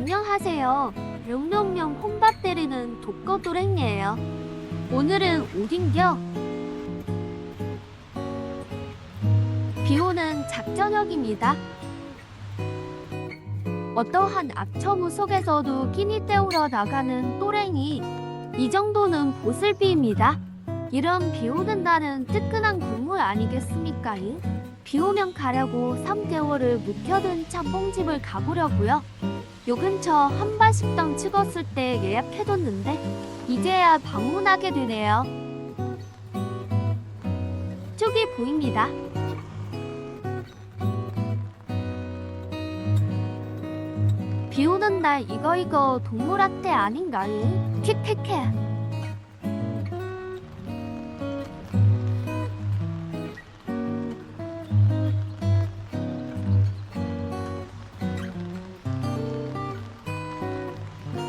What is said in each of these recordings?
안녕하세요. 용용용 혼밥 때리는 독거도랭이에요. 오늘은 어딘겨? 비오는 작전역입니다. 어떠한 악천후 속에서도 끼니 때우러 나가는 또랭이. 이 정도는 보슬비입니다. 이런 비 오는 날은 뜨끈한 국물 아니겠습니까? 잉? 비 오면 가려고 3개월을 묵혀둔 짬뽕집을 가보려고요. 요 근처 한반식당 찍었을 때 예약해뒀는데 이제야 방문하게 되네요. 저기 보입니다. 비 오는 날 이거 이거 동물학대 아닌가요? 킥킥해.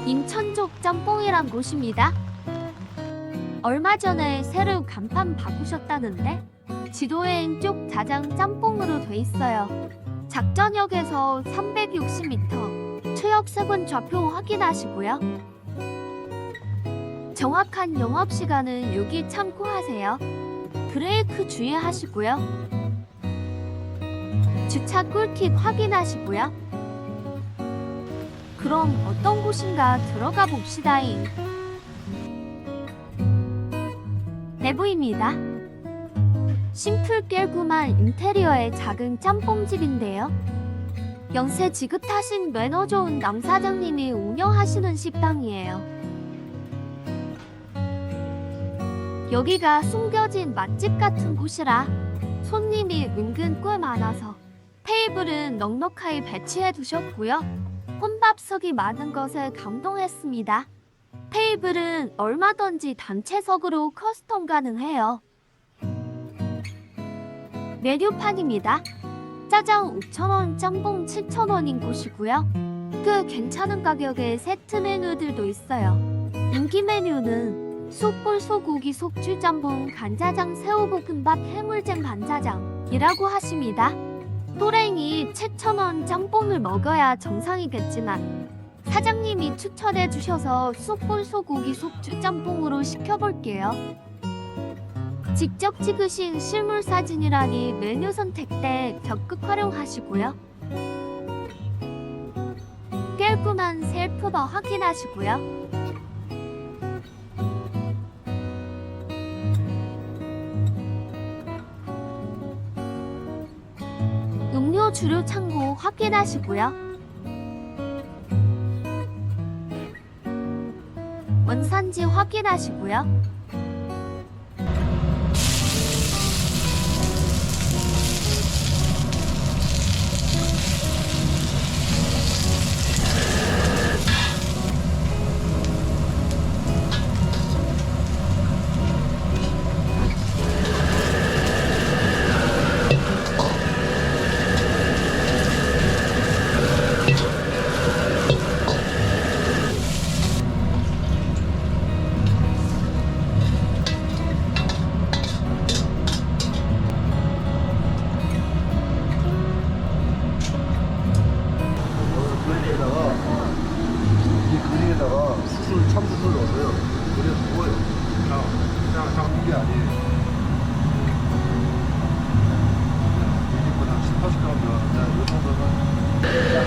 인천족 짬뽕이란 곳입니다. 얼마 전에 새로 간판 바꾸셨다는데 지도엔 쪽 자장 짬뽕으로 돼 있어요. 작전역에서 360m 최역 세분 좌표 확인하시고요. 정확한 영업 시간은 여기 참고하세요. 브레이크 주의하시고요. 주차 꿀팁 확인하시고요. 그럼 어떤 곳인가 들어가 봅시다잉. 내부입니다. 심플 깔끔한 인테리어의 작은 짬뽕집인데요. 연세 지긋하신 매너 좋은 남 사장님이 운영하시는 식당이에요. 여기가 숨겨진 맛집 같은 곳이라 손님이 은근 꽤 많아서 테이블은 넉넉하게 배치해 두셨고요. 혼밥석이 많은 것에 감동했습니다. 테이블은 얼마든지 단체석으로 커스텀 가능해요. 메뉴판입니다. 짜장 5,000원, 짬뽕 7,000원인 곳이고요. 그 괜찮은 가격에 세트 메뉴들도 있어요. 인기 메뉴는 숯불 소고기 속주 짬뽕, 간짜장, 새우볶음밥, 해물잼 반짜장이라고 하십니다. 또랭이 7,000원 짬뽕을 먹어야 정상이겠지만 사장님이 추천해 주셔서 숯불 소고기 속주 짬뽕으로 시켜볼게요. 직접 찍으신 실물 사진이라니 메뉴 선택 때 적극 활용하시고요. 깔끔한 셀프버 확인하시고요. 주류 창고 확인하시고요. 원산지 확인하시고요. 이 그림에다가 수술 참수술 넣어서요. 그래 부어요. 자, 자, 이게 아니에요. 이게 한 10, 80g 들어가는데 이 정도면 자, 이거는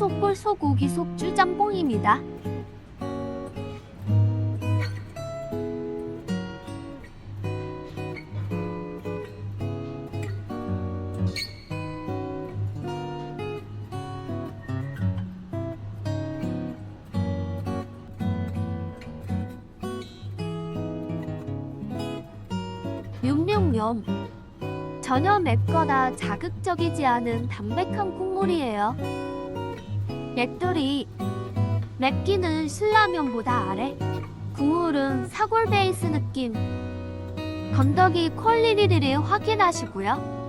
9,000원 쏙불 소고기 속주 짬뽕입니다. 육룡염 전혀 맵거나 자극적이지 않은 담백한 국물이에요. 맷돌이 맵기는 신라면보다 아래 국물은 사골 베이스 느낌 건더기 퀄리티를 확인하시고요.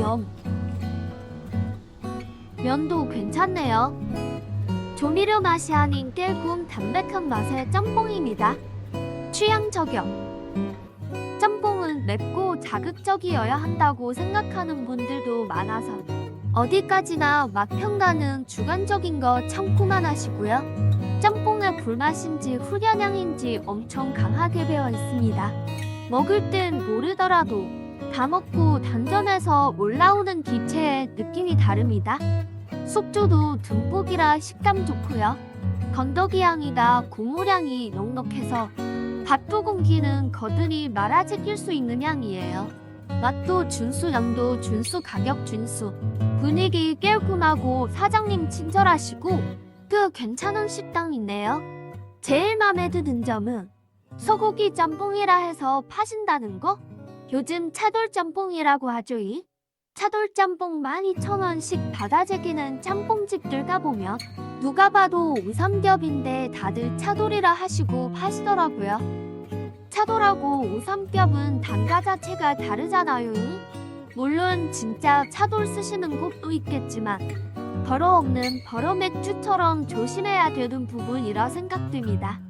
뮴뮴면 면도 괜찮네요. 조미료 맛이 아닌 깨군 담백한 맛의 짬뽕입니다. 취향 저격. 짬뽕은 맵고 자극적이어야 한다고 생각하는 분들도 많아서 어디까지나 맛 평가는 주관적인 거 참고만 하시고요. 짬뽕의 불맛인지 후련향인지 엄청 강하게 배어 있습니다. 먹을 땐 모르더라도 다 먹고 단전에서 올라오는 기체의 느낌이 다릅니다. 숙주도 듬뿍이라 식감 좋고요. 건더기 향이나 국물 향이 넉넉해서 밥도 공기는 거들이 말아지킬 수 있는 향이에요. 맛도 준수, 양도 준수, 가격 준수. 분위기 깔끔하고 사장님 친절하시고 그 괜찮은 식당이네요. 제일 마음에 드는 점은 소고기 짬뽕이라 해서 파신다는 거? 요즘 차돌 짬뽕이라고 하죠. 이? 차돌 짬뽕 12,000원씩 받아 제기는 짬뽕집들 가보면 누가 봐도 우삼겹인데 다들 차돌이라 하시고 파시더라고요. 차돌하고 우삼겹은 단가 자체가 다르잖아요. 물론 진짜 차돌 쓰시는 곳도 있겠지만 벌어 맥주처럼 조심해야 되는 부분이라 생각됩니다.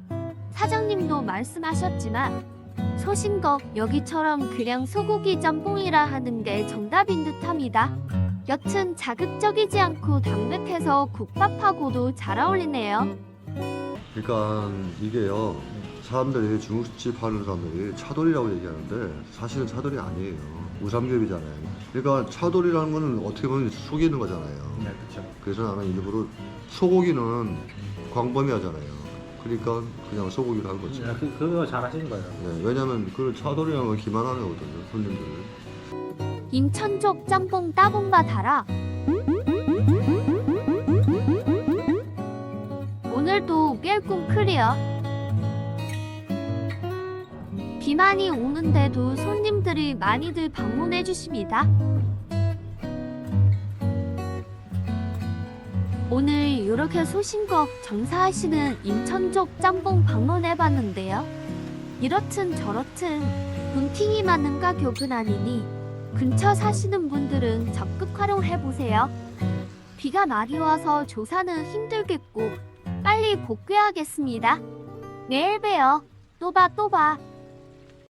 사장님도 말씀하셨지만 소신껏 여기처럼 그냥 소고기 짬뽕이라 하는 게 정답인 듯합니다. 여튼 자극적이지 않고 담백해서 국밥하고도 잘 어울리네요. 그러니까 이게요. 사람들이 중국집 하는 사람들이 차돌이라고 얘기하는데 사실은 차돌이 아니에요. 우삼겹이잖아요. 그러니까 차돌이라는 거는 어떻게 보면 속이는 거잖아요. 네, 그렇죠. 그래서 나는 일부러 소고기는 광범위하잖아요. 그러니까 그냥 소고기를 한 거지. 네, 그, 그거 잘 하신 거예요. 네, 왜냐면 그 차돌이라는 건 기만하는 거거든요, 손님들. 인천족 짬뽕 따봉바 달아. 오늘도 깰꿈 클리어. 비 많이 오는데도 손님들이 많이들 방문해 주십니다. 오늘 이렇게 소신껏 정사하시는 인천족 짬뽕 방문해 봤는데요. 이렇든 저렇든 분팅이 맞는 가격은 아니니 근처 사시는 분들은 적극 활용해 보세요. 비가 많이 와서 조사는 힘들겠고 빨리 복귀하겠습니다. 내일 봬요. 또 봐 또 봐.